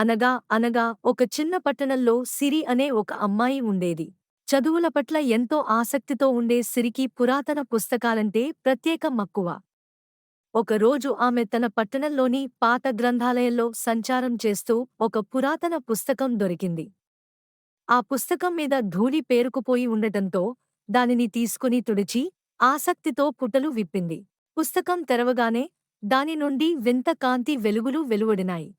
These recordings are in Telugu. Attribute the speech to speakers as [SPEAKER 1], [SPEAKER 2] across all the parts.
[SPEAKER 1] అనగా అనగా ఒక చిన్న పట్టణంలో సిరి అనే ఒక అమ్మాయి ఉండేది. చదువుల పట్ల ఎంతో ఆసక్తితో ఉండే సిరికి పురాతన పుస్తకాలంటే ప్రత్యేక మక్కువ. ఒకరోజు ఆమె తన పట్టణంలోని పాత గ్రంథాలయంలో సంచారం చేస్తూ ఒక పురాతన పుస్తకం దొరికింది. ఆ పుస్తకం మీద ధూళి పేరుకుపోయి ఉండటంతో దానిని తీసుకుని తుడిచి ఆసక్తితో పుటలు విప్పింది. పుస్తకం తెరవగానే దాని నుండి వింత కాంతి వెలుగులు వెలువడినాయి.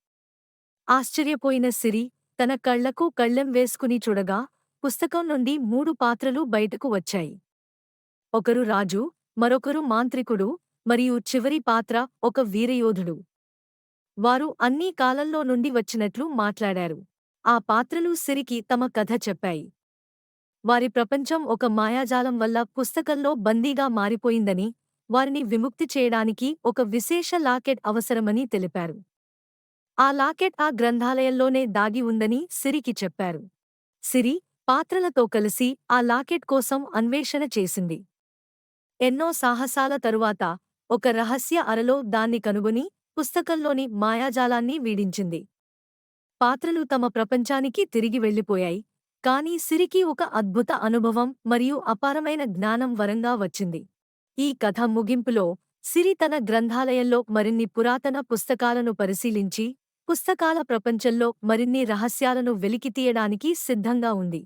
[SPEAKER 1] ఆశ్చర్యపోయిన సిరి తన కళ్ళకు కళ్ళెం వేసుకుని చూడగా పుస్తకం నుండి మూడు పాత్రలు బయటకు వచ్చాయి. ఒకరు రాజు మరొకరు మాంత్రికుడు మరియు చివరి పాత్ర ఒక వీరయోధుడు. వారు అన్నీ కాలంలో నుండి వచ్చినట్లు మాట్లాడారు. ఆ పాత్రలు సిరికి తమ కథ చెప్పాయి. వారి ప్రపంచం ఒక మాయాజాలం వల్ల పుస్తకంలో బందీగా మారిపోయిందని వారిని విముక్తి చేయడానికి ఒక విశేష లాకెట్ అవసరమని తెలిపారు. ఆ లాకెట్ ఆ గ్రంథాలయంలోనే దాగి ఉందని సిరికి చెప్పారు. సిరి పాత్రలతో కలిసి ఆ లాకెట్ కోసం అన్వేషణ చేసింది. ఎన్నో సాహసాల తరువాత ఒక రహస్య అరలో దాన్ని కనుగొని పుస్తకంలోని మాయాజాలాన్ని వీడించింది. పాత్రలు తమ ప్రపంచానికి తిరిగి వెళ్ళిపోయాయి కానీ సిరికి ఒక అద్భుత అనుభవం మరియు అపారమైన జ్ఞానం వరంగా వచ్చింది. ఈ కథ ముగింపులో సిరి తన గ్రంథాలయంలో మరిన్ని పురాతన పుస్తకాలను పరిశీలించి పుస్తకాల ప్రపంచంలో మరిన్ని రహస్యాలను వెలికితీయడానికి సిద్ధంగా ఉంది.